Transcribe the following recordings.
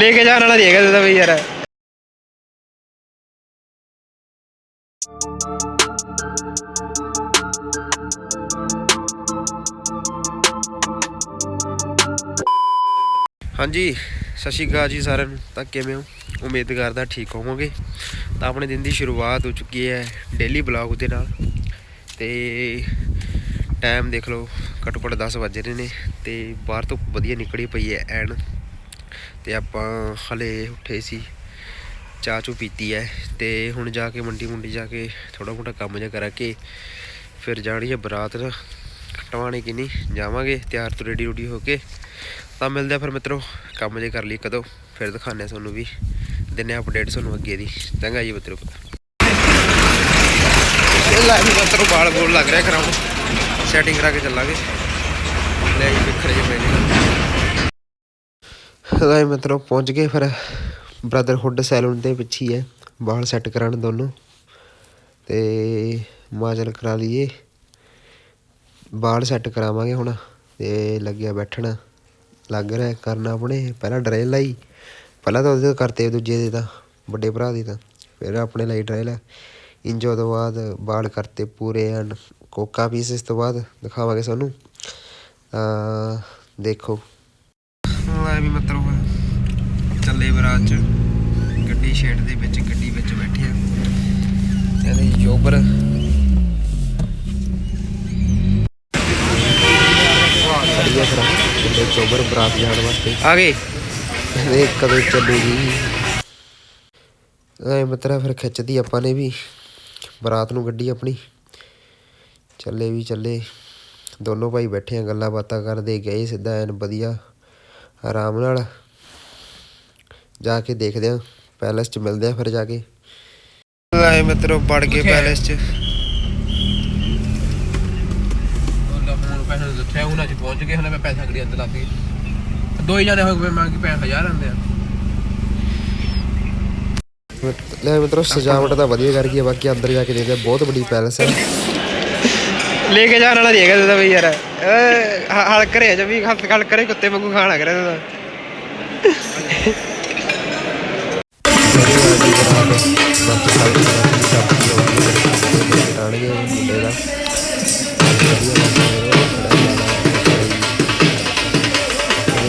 ਲੈ ਕੇ ਜਾਣ ਵਾਲਾ ਨਹੀਂ ਹੈਗਾ ਤੂੰ ਹਾਂਜੀ ਸਤਿ ਸ਼੍ਰੀ ਅਕਾਲ ਜੀ ਸਾਰਿਆਂ ਨੂੰ ਤਾਂ ਕਿਵੇਂ ਹੋ ਉਮੀਦ ਕਰਦਾ ਠੀਕ ਹੋਵੋਗੇ ਤਾਂ ਆਪਣੇ ਦਿਨ ਦੀ ਸ਼ੁਰੂਆਤ ਹੋ ਚੁੱਕੀ ਹੈ ਡੇਲੀ ਬਲੌਗ ਦੇ ਨਾਲ ਤੇ ਟਾਈਮ ਦੇਖ ਲਓ ਘੱਟੋ ਘੱਟ 10 ਵਜ ਰਹੇ ਨੇ ਤੇ ਬਾਹਰ ਤੋਂ ਵਧੀਆ ਨਿਕਲੀ ਪਈ ਹੈ ਐਨ ਤੇ ਆਪਾਂ ਹਲੇ ਉੱਠੇ ਸੀ, ਚਾਹ ਚੂ ਪੀਤੀ ਹੈ ਤੇ ਹੁਣ ਜਾ ਕੇ ਮੰਡੀ ਮੁੰਡੀ ਜਾ ਕੇ ਥੋੜਾ ਮੋਟਾ ਕੰਮ ਜਿਹਾ ਕਰਾ ਕੇ ਫਿਰ ਜਾਣੀ ਹੈ ਬਰਾਤ ਟਵਾਣੇ ਕਿ ਨਹੀਂ, ਜਾਵਾਂਗੇ, ਤਿਆਰ ਤੋਂ ਰੈਡੀ ਰੂਡੀ ਹੋ ਕੇ। ਤਾਂ ਮਿਲਦੇ ਆ ਫਿਰ ਮਿੱਤਰੋ, ਕੰਮ ਜੇ ਕਰ ਲਈ ਕਦੋਂ, ਫਿਰ ਦਿਖਾਣੇ ਤੁਹਾਨੂੰ ਵੀ, ਦਿਨੇ ਅਪਡੇਟ ਤੁਹਾਨੂੰ ਅੱਗੇ ਦੀ। ਚੰਗਾ ਜੀ ਮਿੱਤਰੋ। ਲੈ ਵੀ ਮਿੱਤਰੋ ਬਾਲ ਬੋਲ ਲੱਗ ਰਿਹਾ ਕਰਾਉਣ ਸੈਟਿੰਗ ਕਰਾ ਕੇ ਚੱਲਾਂਗੇ। ਲੈ ਜੀ, ਵਿਖਰ ਜੇ ਪੈਣੇ ਲੈ ਮਿੱਤਰੋ ਪਹੁੰਚ ਗਏ ਫਿਰ ਬ੍ਰਦਰਹੁੱਡ ਸੈਲੂਨ ਦੇ ਪਿੱਛੇ ਹੀ ਹੈ। ਬਾਲ ਸੈੱਟ ਕਰਾਉਣ ਦੋਨੋਂ। ਤੇ ਮਾਜਲ ਕਰਾ ਲਈਏ। ਬਾਲ ਸੈੱਟ ਕਰਾਵਾਂਗੇ ਹੁਣ। ਤੇ ਲੱਗਿਆ ਬੈਠਣਾ। ਲੱਗ ਰਿਹਾ ਕਰਨਾ ਆਪਣੇ। ਪਹਿਲਾਂ ਡਰੇਲ ਲਾਈ। ਪਹਿਲਾਂ ਤਾਂ ਉਹਦੇ ਕਰਤੇ ਦੂਜੇ ਦੇ ਤਾਂ। ਵੱਡੇ ਭਰਾ ਦੀ ਤਾਂ। ਫਿਰ ਆਪਣੇ ਲਈ ਡਰੇਲ ਇੰਜੋ ਤੋਂ ਬਾਅਦ ਬਾਲ ਕਰਤੇ ਪੂਰੇ ਐਨ ਕੋਕਾ ਪੀਸ ਇਸ ਤੋਂ ਬਾਅਦ ਦਿਖਾਵਾਂਗੇ ਤੁਹਾਨੂੰ। ਦੇਖੋ। ਲੈ ਵੀ ਮਤਲਬ ਚੱਲੇ ਬਰਾਤ ਚ। ਗੱਡੀ ਸ਼ੇਡ ਦੇ ਵਿੱਚ, ਗੱਡੀ ਵਿੱਚ ਬੈਠੇ ਆ। ਇਹਦੇ ਜੋਬਰ। ਸੜੀਆ ਖੜਾ ਕਿੰਨੇ ਚੋਬਰ ਬਰਾਤ ਜਾਣ ਵਾਸਤੇ ਆ ਗਏ ਇਹ ਕਦੋਂ ਚੱਲੂਗੀ ਐ ਮਤਲਬ ਫਿਰ ਖਿੱਚਦੀ ਆਪਾਂ ਨੇ ਵੀ। ਬਰਾਤ ਨੂੰ ਗੱਡੀ ਆਪਣੀ। ਚੱਲੇ ਵੀ ਚੱਲੇ। ਦੋਨੋਂ ਭਾਈ ਬੈਠੇ ਆ ਗੱਲਾਂ ਬਾਤਾਂ ਕਰਦੇ ਗਏ ਸਿੱਧਾ ਐਨ ਵਧੀਆ। ਆਰਾਮ ਨਾਲ ਜਾ ਕੇ ਦੇਖਦੇ ਆ ਪੈਲਸ ਚ ਮਿਲਦੇ ਆ ਫਿਰ ਜਾ ਕੇ। ਆਏ ਮਿੱਤਰੋ ਵੜ ਗਏ ਪੈਲਸ ਚ। ਉਹਦਾ ਫੋਨ ਪੈਸੇ ਦਿੱਤੇ ਉਹਨਾਂ ਚ ਪਹੁੰਚ ਗਏ ਹਲੇ ਮੈਂ ਪੈਸਾ ਕਰੀ ਅੰਦਰ ਲੱਗ ਗਈ ਦੋ ਹੀ ਜਾਣੇ ਹੋ ਗਏ ਮੈਂ ਕਿ ਪੈਸੇ ਹਜ਼ਾਰ ਆਂਦੇ ਆ। ਲੈ ਮਿੱਤਰੋ ਸਜਾਵਟ ਤਾਂ ਵਧੀਆ ਕਰ ਗਈ ਬਾਕੀ ਅੰਦਰ ਜਾ ਕੇ ਦੇਖਦੇ ਆ ਬਹੁਤ ਵੱਡੀ ਪੈਲਸ ਹੈ। ਲੈ ਕੇ ਜਾਣ ਵਾਲਾ ਨਹੀਂ ਹੈਗਾ ਤੂੰ ਬਈ ਯਾਰ। ਹਲ ਕਰੇ ਜਮੀ ਹੱਥ ਖਲ ਕਰੇ ਕੁੱਤੇ ਵਾਂਗੂ ਖਾਣਾ ਕਰੇ ਤੂੰ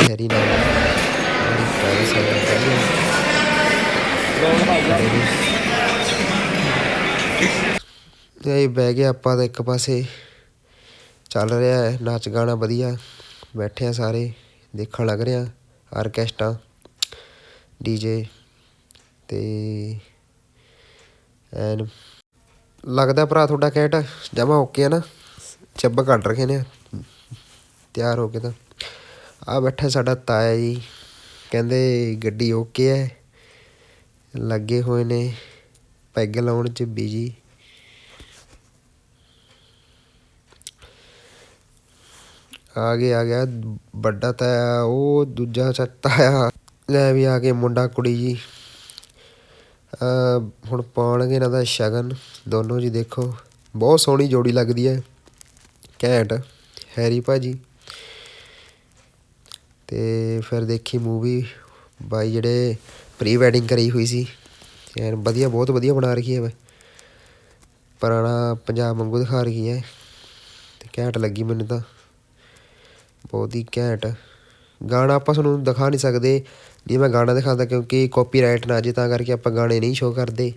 ਹੈਰੀ ਨਾਲ ਬੜੀ ਪੈਲਸ ਹੈ ਤੇ ਬਹਿ ਗਿਆ ਆਪਾਂ ਤਾਂ ਇੱਕ ਪਾਸੇ। ਚੱਲ ਰਿਹਾ ਹੈ, ਨਾਚ ਗਾਣਾ ਵਧੀਆ, ਬੈਠੇ ਆ ਸਾਰੇ, ਦੇਖਣ ਲੱਗ ਰਿਹਾ ਆਰਕੈਸਟਰਾ ਡੀਜੇ ਤੇ ਐਨ ਲੱਗਦਾ ਭਰਾ ਤੁਹਾਡਾ ਕੈਟ ਜਮਾ ਓਕੇ ਆ ਨਾ, ਚੱਬ ਕੱਢ ਰਖੇ ਨੇ, ਤਿਆਰ ਹੋ ਕੇ ਤਾਂ। ਆ ਬੈਠਾ ਸਾਡਾ ਤਾਇਆ ਜੀ, ਕਹਿੰਦੇ ਗੱਡੀ ਓਕੇ ਹੈ, ਲੱਗੇ ਹੋਏ ਨੇ, ਪੈਗ ਲਾਉਣ ਚ ਬਿਜ਼ੀ ਆ ਗਿਆ ਆ ਗਿਆ, ਵੱਡਾ ਤਾਇਆ ਉਹ ਦੂਜਾ ਚੱਤਾ ਆ ਲੈ ਵੀ ਆ ਕੇ ਮੁੰਡਾ, ਕੁੜੀ ਜੀ। ਹੁਣ ਪਾਉਣਗੇ ਇਹਨਾਂ ਦਾ ਸ਼ਗਨ, ਦੋਨੋਂ ਜੀ ਦੇਖੋ। ਬਹੁਤ ਸੋਹਣੀ ਜੋੜੀ ਲੱਗਦੀ ਹੈ, ਘੈਂਟ, ਹੈਰੀ ਭਾਜੀ। ਤੇ ਫਿਰ ਦੇਖੀ ਮੂਵੀ, ਬਾਈ ਜਿਹੜੇ ਪ੍ਰੀ ਵੈਡਿੰਗ ਕਰੀ ਹੋਈ ਸੀ। ਐਨ ਵਧੀਆ, ਬਹੁਤ ਵਧੀਆ ਬਣਾ ਰੱਖੀ ਹੈ ਵੇ ਪੁਰਾਣਾ ਪੰਜਾਬ ਵਾਂਗੂ ਦਿਖਾ ਰਹੀ ਹੈ। ਤੇ ਘੈਂਟ ਲੱਗੀ ਮੈਨੂੰ ਤਾਂ। ਬਹੁਤ ਹੀ ਘੈਂਟ। ਗਾਣਾ ਆਪਾਂ ਤੁਹਾਨੂੰ ਦਿਖਾ ਨਹੀਂ ਸਕਦੇ, ਜੇ ਮੈਂ ਗਾਣਾ ਦਿਖਾਉਂਦਾ ਕਿਉਂਕਿ ਕਾਪੀਰਾਈਟ ਨਾ ਆ ਜੇ ਤਾਂ ਕਰਕੇ ਆਪਾਂ ਗਾਣੇ ਨਹੀਂ ਸ਼ੋਅ ਕਰਦੇ।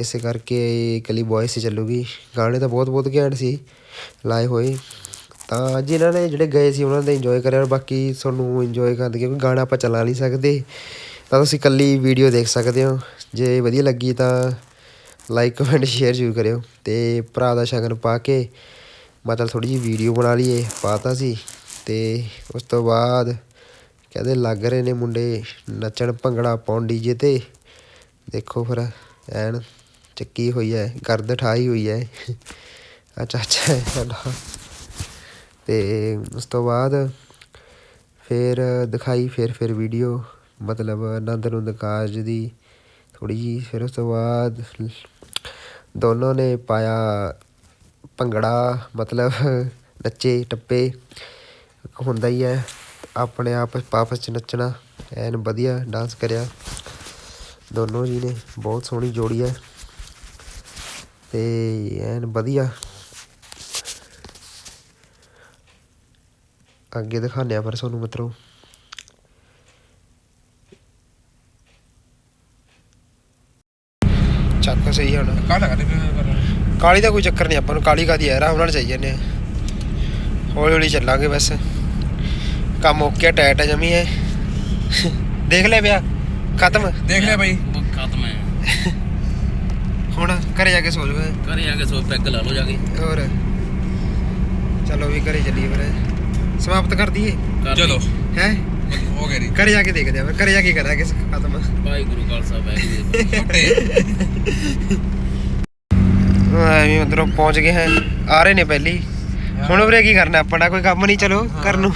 ਇਸੇ ਕਰਕੇ ਇਕੱਲੀ ਵੌਇਸ ਹੀ ਚੱਲੂਗੀ। ਗਾਣੇ ਤਾਂ ਬਹੁਤ ਬਹੁਤ ਘੈਂਟ ਸੀ, ਲਾਏ ਹੋਏ। ਤਾਂ ਜਿਨ੍ਹਾਂ ਨੇ ਜਿਹੜੇ ਗਏ ਸੀ ਉਹਨਾਂ ਨੇ ਇੰਜੋਏ ਕਰਿਆ ਔਰ ਬਾਕੀ ਤੁਹਾਨੂੰ ਇੰਜੋਏ ਕਰਦੇ ਕਿਉਂਕਿ ਗਾਣਾ ਆਪਾਂ ਚਲਾ ਨਹੀਂ ਸਕਦੇ। ਤਾਂ ਤੁਸੀਂ ਇਕੱਲੀ ਵੀਡੀਓ ਦੇਖ ਸਕਦੇ ਹੋ। ਜੇ ਵਧੀਆ ਲੱਗੀ ਤਾਂ ਲਾਈਕ ਕਮੈਂਟ ਸ਼ੇਅਰ ਜ਼ਰੂਰ ਕਰਿਓ। ਤੇ ਭਰਾ ਦਾ ਸ਼ਗਨ ਪਾ ਕੇ ਮਤਲਬ ਥੋੜੀ ਜਿਹੀ ਵੀਡੀਓ ਬਣਾ ਲਈਏ। ਪਾਤਾ ਸੀ। ਤੇ ਉਸ ਤੋਂ ਬਾਅਦ ਕਹਿੰਦੇ ਲੱਗ ਰਹੇ ਨੇ ਮੁੰਡੇ ਨੱਚਣ ਭੰਗੜਾ ਪਾਉਣ ਡੀਜੇ ਤੇ। ਦੇਖੋ ਫਿਰ ਐਨ ਚੱਕੀ ਹੋਈ ਹੈ ਗਰਦ ਠਾਈ ਹੋਈ ਹੈ ਆ ਚਾਚਾ ਹੈ ਸਾਡਾ। ਤੇ ਉਸ ਤੋਂ ਬਾਅਦ ਫਿਰ ਦਿਖਾਈ ਫਿਰ ਫਿਰ ਵੀਡੀਓ, ਮਤਲਬ ਆਨੰਦ ਨੂੰ ਕਾਰਜ ਦੀ ਥੋੜੀ ਜੀ ਫਿਰ ਉਸ ਤੋਂ ਬਾਅਦ ਦੋਨੋਂ ਨੇ ਪਾਇਆ ਭੰਗੜਾ, ਮਤਲਬ ਨੱਚੇ, ਟੱਪੇ। ਹੁੰਦਾ ਹੀ ਹੈ। ਆਪਣੇ ਆਪ ਆਪਸ ਚ ਨੱਚਣਾ ਐਨ ਵਧੀਆ ਡਾਂਸ ਕਰਿਆ। ਦੋਨੋਂ ਜੀ ਨੇ ਬਹੁਤ ਸੋਹਣੀ ਜੋੜੀ ਹੈ। ਤੇ ਐਨ ਵਧੀਆ। ਅੱਗੇ ਦਿਖਾਉਂਦੇ ਆ ਪਰ ਤੁਹਾਨੂੰ ਮਿੱਤਰੋ। ਚੱਕ ਸਹੀ ਹੁਣ। ਕਾਹਦਾ ਕਰਦੇ ਕਰ ਕਾਲੀ ਦਾ ਕੋਈ ਚੱਕਰ ਨਹੀਂ ਆਪਾਂ ਨੂੰ ਕਾਲੀ ਕਾਦੀ ਹੈ ਆਰਾਮ ਨਾਲ ਚਾਹੀਏ ਨੇ ਹੌਲੀ ਹੌਲੀ ਚੱਲਾਂਗੇ ਬਸ। ਕੰਮ ਓਕੇ ਟਾਈਟ ਹੈ ਜਮੀ ਹੈ ਦੇਖ ਲੈ ਵਿਆਹ ਖਤਮ। ਦੇਖ ਲੈ ਬਾਈ। ਖਤਮ ਹੈ ਹੁਣ ਘਰੇ ਜਾ ਕੇ ਸੋ ਜਾਓ। ਘਰੇ ਆ ਕੇ ਸੋ ਪੈਗ ਲਾ ਲਓ ਜਾ ਕੇ। ਹੋਰ। ਚਲੋ ਵੀ ਘਰੇ ਚੱਲੀਏ ਫਿਰ। ਸਮਾਪਤ ਕਰ ਦਈਏ? ਕਰ ਚਲੋ। ਹੈ? ਹੋ ਗਿਆ ਰੀ ਘਰੇ ਜਾ ਕੇ ਦੇਖਦੇ ਆ ਫਿਰ। ਘਰੇ ਜਾ ਕੇ ਕਰਾਂਗੇ ਖਤਮ। ਭਾਈ ਗੁਰੂ ਖਾਲਸਾ ਬੈਗ ਦੇ ਛੋਟੇ ਐਵੇਂ ਉਧਰੋਂ ਪਹੁੰਚ ਗਏ ਹੈ। ਆ ਰਹੇ ਨੇ ਪਹਿਲੀ। ਹੁਣ ਉਰੇ ਕੀ ਕਰਨਾ ਆਪਣਾ ਕੋਈ ਕੰਮ ਨਹੀਂ ਚਲੋ ਘਰ ਨੂੰ।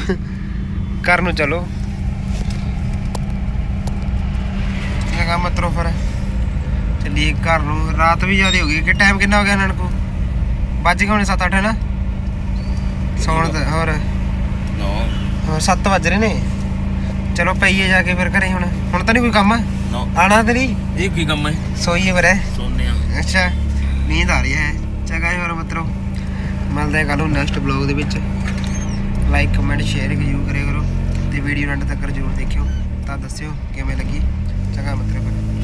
ਘਰ ਨੂੰ ਚਲੋ। ਇਹ ਕੰਮ ਮਤਰੋ ਫਿਰ। ਚੱਲੀਏ ਘਰ ਨੂੰ। ਰਾਤ ਵੀ ਜ਼ਿਆਦਾ ਹੋ ਗਈ। ਕਿ ਟਾਈਮ ਕਿੰਨਾ ਹੋ ਗਿਆ ਇਹਨਾਂ ਨੂੰ ਵੱਜ ਗਏ ਹੁਣ 7-8 ਹੈ ਨਾ ਸੌਣ ਦਾ ਹੋਰ? ਨੋ। ਹੋਰ 7 ਵੱਜ ਰਹੇ ਨੇ? ਚਲੋ ਪਈਏ ਜਾ ਕੇ ਫਿਰ ਘਰੇ ਹੁਣ। ਹੁਣ ਤਾਂ ਨਹੀਂ ਕੋਈ ਕੰਮ? ਨੋ। ਆਣਾ ਤੇ ਨਹੀਂ? ਇਹ ਕੀ ਕੰਮ ਹੈ? ਸੋਈਏ ਫਿਰ? ਸੋਨੇ ਆ ਅੱਛਾ ਨੀਂਦ ਆ ਰਹੀ ਹੈ। ਮਿਲਦੇ ਹਾਂ ਕੱਲ ਨੂੰ ਨੈਕਸਟ ਬਲੌਗ ਦੇ ਵਿੱਚ। ਲਾਈਕ ਕਮੈਂਟ ਸ਼ੇਅਰ ਜ਼ਰੂਰ ਕਰਿਆ ਕਰੋ। ਤੇ ਵੀਡੀਓ ਨੂੰ ਅੰਤ ਤੱਕ ਜ਼ਰੂਰ ਦੇਖਿਓ। ਤਾਂ ਦੱਸਿਓ ਕਿਵੇਂ ਲੱਗੀ। ਚੰਗਾ ਮਤਲਬ